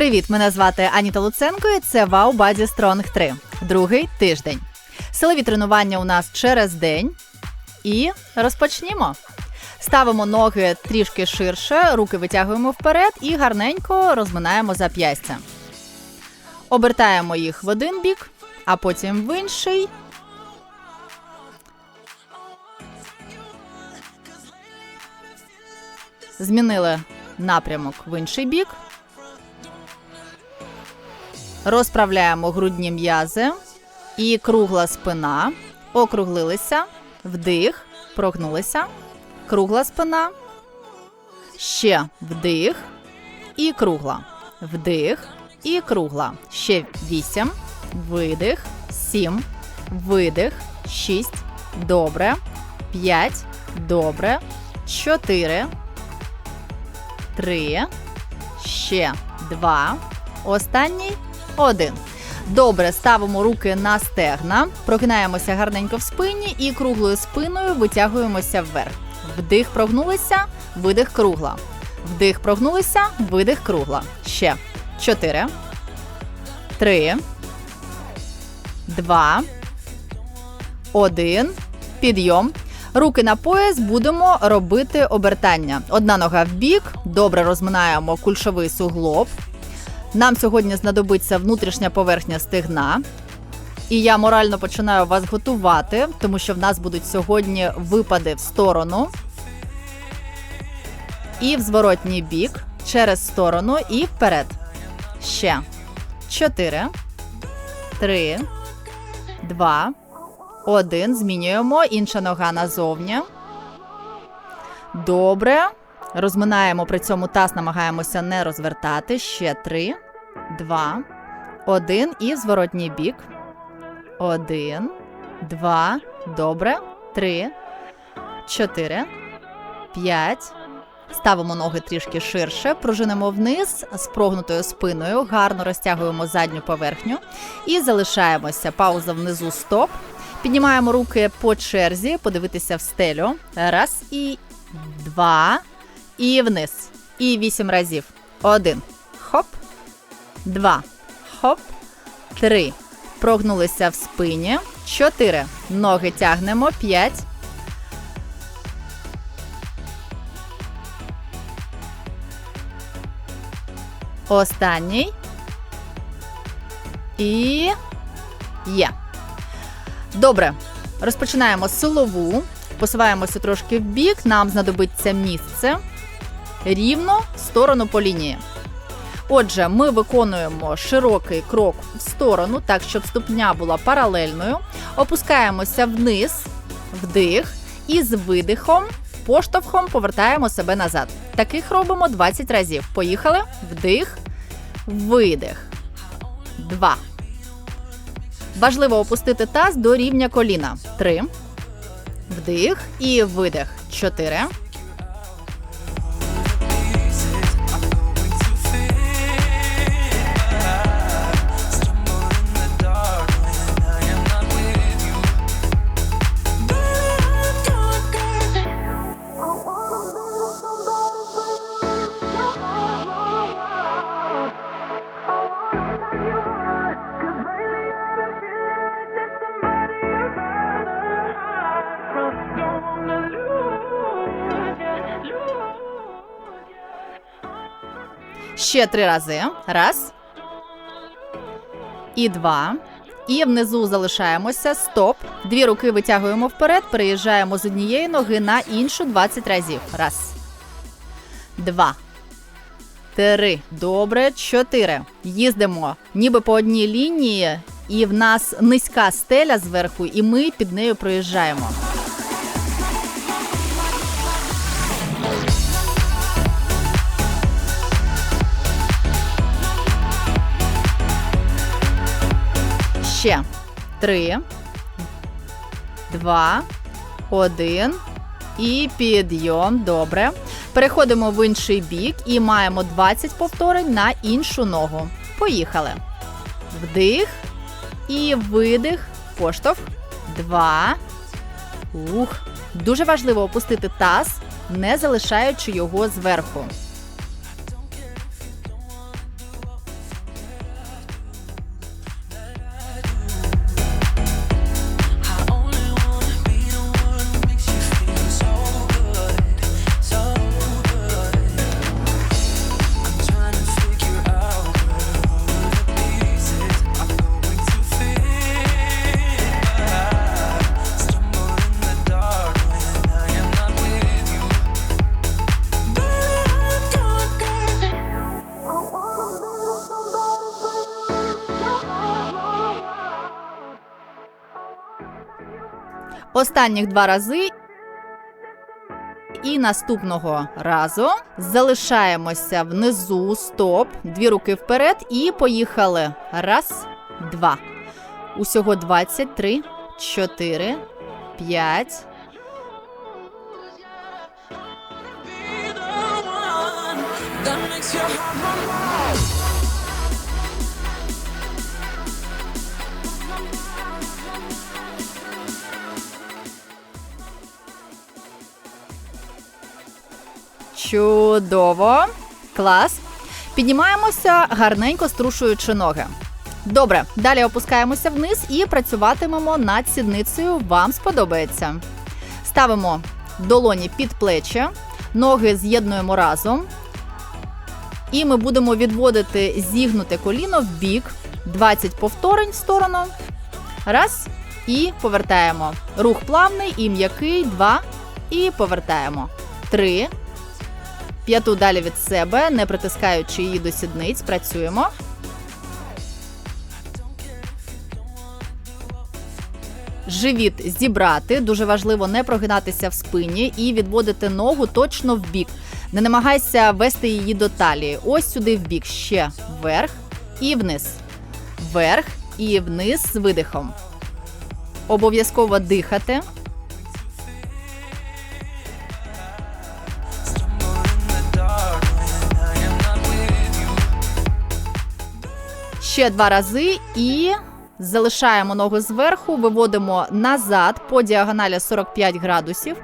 Привіт! Мене звати Аніта Луценко. і Це Wow Body Strong 3. Другий тиждень. Силові тренування у нас через день. І розпочнімо. Ставимо ноги трішки ширше, руки витягуємо вперед і гарненько розминаємо зап'ястя. Обертаємо їх в один бік, а потім в інший. Змінили напрямок в інший бік. Розправляємо грудні м'язи і кругла спина. Округлилися, вдих, прогнулися, кругла спина. Ще вдих і кругла. Вдих і кругла. Ще вісім. Видих, сім. Видих, шість. Добре. П'ять. Добре. Чотири. Три. Ще два. Останній один. Добре, ставимо руки на стегна, прогинаємося гарненько в спині і круглою спиною витягуємося вверх. Вдих, прогнулися, видих кругла. Вдих, прогнулися, видих кругла. Ще. Чотири. Три. Два. Один. Підйом. Руки на пояс будемо робити обертання. Одна нога в бік. Добре розминаємо кульшовий суглоб. Нам сьогодні знадобиться внутрішня поверхня стегна. І я морально починаю вас готувати, тому що в нас будуть сьогодні випади в сторону і в зворотній бік, через сторону і вперед. Ще. Чотири. Три. Два. Один. Змінюємо. Інша нога назовні. Добре. Розминаємо при цьому таз, намагаємося не розвертати. Ще три, два, один. І зворотній бік. Один, два. Добре. Три, чотири, п'ять. Ставимо ноги трішки ширше, пружинимо вниз з прогнутою спиною, гарно розтягуємо задню поверхню і залишаємося. Пауза внизу. Стоп. Піднімаємо руки по черзі, подивитися в стелю. Раз і два. І вниз. І вісім разів. Один. Хоп. Два. Хоп. Три. Прогнулися в спині. Чотири. Ноги тягнемо. П'ять. Останній. І є. Добре. Розпочинаємо силову. Посуваємося трошки в бік. Нам знадобиться місце рівно сторону по лінії. Отже, ми виконуємо широкий крок в сторону, так, щоб ступня була паралельною. Опускаємося вниз, вдих, і з видихом, поштовхом повертаємо себе назад. Таких робимо 20 разів. Поїхали. Вдих, видих. Два. Важливо опустити таз до рівня коліна. Три. Вдих і видих. Чотири. Ще три рази. Раз. І два. І внизу залишаємося. Стоп. Дві руки витягуємо вперед. Переїжджаємо з однієї ноги на іншу 20 разів. Раз. Два. Три. Добре. Чотири. Їздимо ніби по одній лінії. І в нас низька стеля зверху, і ми під нею проїжджаємо. Ще три, два, один. І підйом. Добре. Переходимо в інший бік і маємо 20 повторень на іншу ногу. Поїхали. Вдих і видих. Поштовх. Два. Ух. Дуже важливо опустити таз, не залишаючи його зверху. Останніх два рази. І наступного разу залишаємося внизу, стоп, дві руки вперед і поїхали. Раз, два. Усього 23, 4, 5. be the that makes your heart Чудово. Клас. Піднімаємося, гарненько струшуючи ноги. Добре, далі опускаємося вниз і працюватимемо над сідницею. Вам сподобається. Ставимо долоні під плечі, ноги з'єднуємо разом. І ми будемо відводити зігнуте коліно в бік. 20 повторень в сторону. Раз. І повертаємо. Рух плавний і м'який. Два. І повертаємо. Три. П'яту далі від себе, не притискаючи її до сідниць, працюємо. Живіт зібрати. Дуже важливо не прогинатися в спині і відводити ногу точно в бік. Не намагайся вести її до талії. Ось сюди в бік. Ще вверх і вниз. Вверх і вниз з видихом. Обов'язково дихати. Ще два рази і залишаємо ногу зверху, виводимо назад по діагоналі 45 градусів.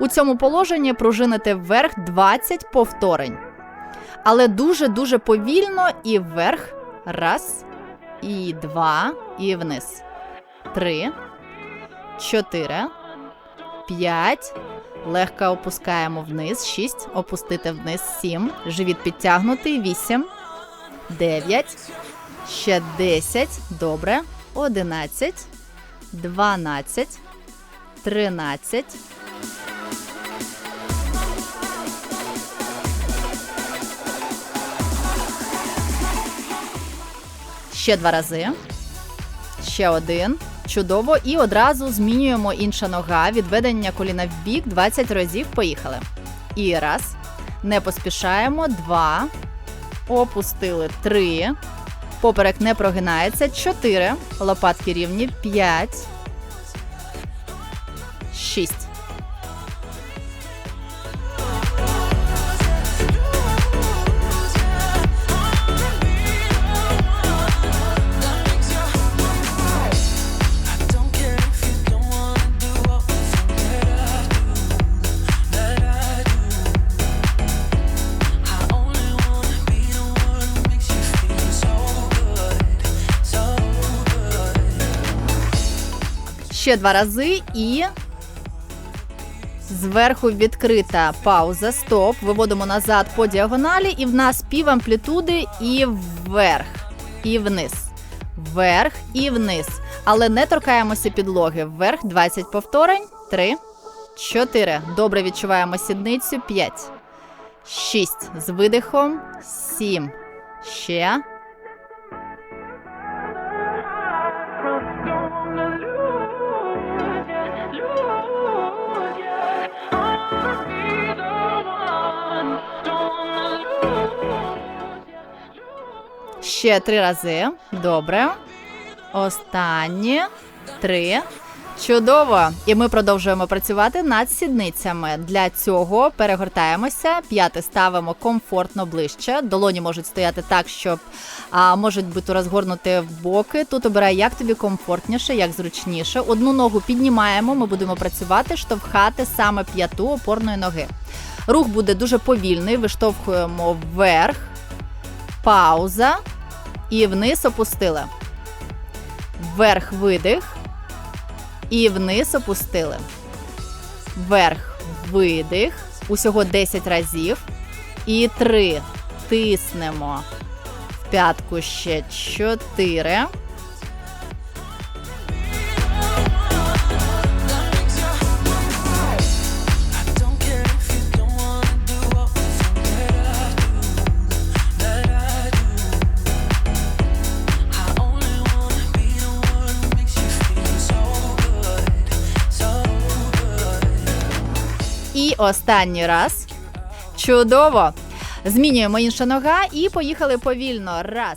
У цьому положенні пружините вверх 20 повторень. Але дуже-дуже повільно і вверх. Раз, і два, і вниз. Три, чотири, п'ять. Легко опускаємо вниз. Шість. Опустити вниз. Сім. Живіт підтягнутий. Вісім. Дев'ять. Ще 10. Добре. 11, 12, 13. Ще два рази. Ще один. Чудово. І одразу змінюємо інша нога. Відведення коліна в бік 20 разів. Поїхали. І раз. Не поспішаємо. Два. Опустили. Три. Поперек не прогинається. 4. Лопатки рівні. 5. 6. Ще два рази і. Зверху відкрита пауза. Стоп. Виводимо назад по діагоналі, і в нас пів амплітуди і вверх, і вниз. Вверх і вниз. Але не торкаємося підлоги. Вверх 20 повторень. 3, 4. Добре відчуваємо сідницю. 5, 6. З видихом. 7. Ще. Ще три рази. Добре. Останні три. Чудово! І ми продовжуємо працювати над сідницями. Для цього перегортаємося, п'яти ставимо комфортно ближче. Долоні можуть стояти так, щоб а, можуть бути розгорнуті в боки. Тут обирай, як тобі комфортніше, як зручніше. Одну ногу піднімаємо. Ми будемо працювати, штовхати саме п'яту опорної ноги. Рух буде дуже повільний. Виштовхуємо вверх, пауза і вниз опустили. Вверх видих. І вниз опустили. Вверх видих. Усього 10 разів. І 3. Тиснемо. В п'ятку ще 4. Останній раз. Чудово. Змінюємо інша нога і поїхали повільно. Раз,